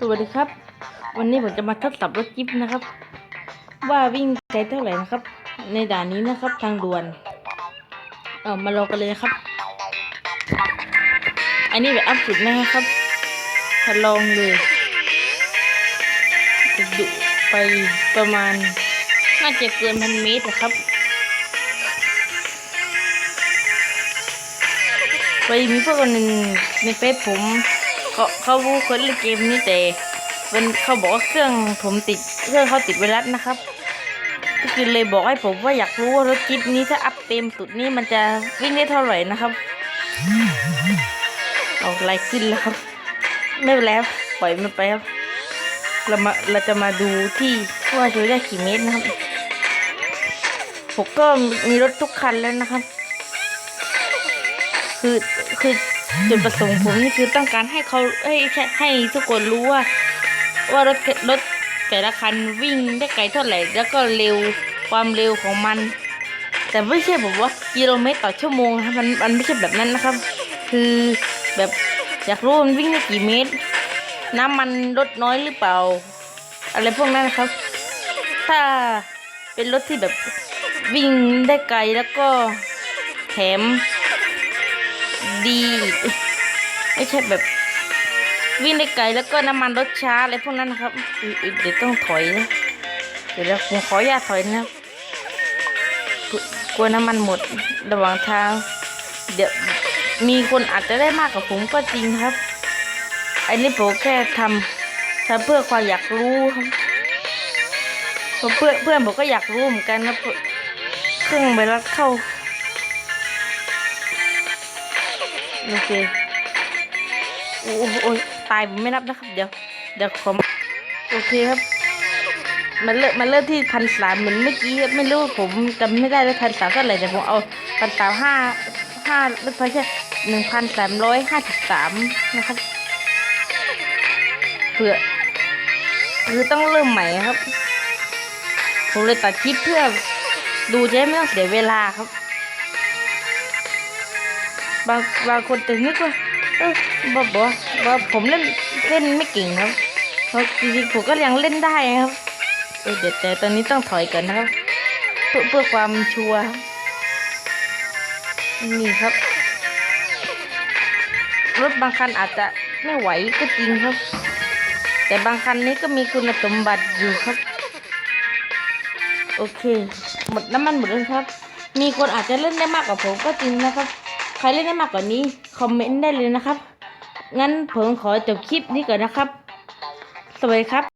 สวัสดีครับ วันนี้ผมจะมาทดสอบรถจิ๊บนะครับ ว่าวิ่งไกลเท่าไหร่นะครับ ในด่านนี้นะครับทางด่วน เออมาลองกันเลยนะครับ อันนี้แบบอัพสุดนะครับมาลองเลยจะดุไปประมาณน่าจะเกินพันเมตรนะครับ ไปมีเพื่อนคนหนึ่งในเฟซผม เขาเขารู้คนเล่นเกมนี้แต่เป็นเขาบอกว่าเครื่องผมติดเครื่องเขาติดไวรัสนะครับ ก็คือเลยบอกให้ผมว่าอยากรู้ว่ารถจิ๊บนี้ถ้าอัพเต็มสุดนี้มันจะวิ่งได้เท่าไหร่นะครับเอาไล่ขึ้นแล้วครับ ไม่เป็นไรครับปล่อยมันไปครับเรามาเราจะมาดูที่ว่าจะได้กี่เมตรนะครับผมก็มีรถทุกคันแล้วนะครับ คือคือ จุดประสงค์ผมนี่คือต้องการให้เขาให้ให้ทุกคนรู้ว่า ว่ารถรถแต่ละคันวิ่งได้ไกลเท่าไหร่ แล้วก็เร็วความเร็วของมัน แต่ไม่ใช่แบบว่ากิโลเมตรต่อชั่วโมงครับมันมันไม่ใช่แบบนั้นนะครับ คือแบบอยากรู้มันวิ่งได้กี่เมตร น้ำมันลดน้อยหรือเปล่า อะไรพวกนั้นนะครับ ถ้าเป็นรถที่แบบวิ่งได้ไกลแล้วก็แถม ดี ไม่ใช่แบบวิ่งได้ไกลแล้วก็น้ำมันรถช้าอะไรพวกนั้นนะครับเดี๋ยวต้องถอยนะเดี๋ยวผมขออนุญาถอยนะกลัวน้ำมันหมดระหว่างทาง เดี๋ยวมีคนอาจจะได้มากกว่าผมก็จริงครับ อันนี้ผมแค่ทำทำเพื่อความอยากรู้ครับเพราะเพื่อนเพื่อนผมก็อยากรู้เหมือนกันนะเครื่องไวรัสเข้า โอเคโอ้โหโอ้ยตายผมไม่นับนะครับ เดี๋ยว เดี๋ยวผมโอเคครับ มันเลิกมันเลิกที่พันสามเหมือนเมื่อกี้ไม่รู้ผมจำไม่ได้ว่าพันสามเท่าไหร่แต่ผมเอาพันสามห้าห้าไม่ใช่หนึ่งพันสามร้อยห้าสิบสามนะครับเพื่อคือต้องเริ่มใหม่ครับ ผมเลยตัดคลิปเพื่อดูจะได้ไม่ต้องเสียเวลาครับ บางบางคนจะนึกว่าเออบอกบอกว่าผมเล่นเล่นไม่เก่งครับเพราะจริงๆผมก็ยังเล่นได้ครับเออเดี๋ยวแต่ตอนนี้ต้องถอยก่อนนะครับ เพื่อเพื่อความชัวร์นี่ครับ รถบางคันอาจจะไม่ไหวก็จริงครับ แต่บางคันนี้ก็มีคุณสมบัติอยู่ครับ โอเค หมดน้ำมันหมดแล้วครับ มีคนอาจจะเล่นได้มากกว่าผมก็จริงนะครับ ครเล่นได้มากกว่านี้ คอมเมนต์ได้เลยนะครับ งั้นผมขอจบคลิปนี้ก่อนนะครับ สวัสดีครับ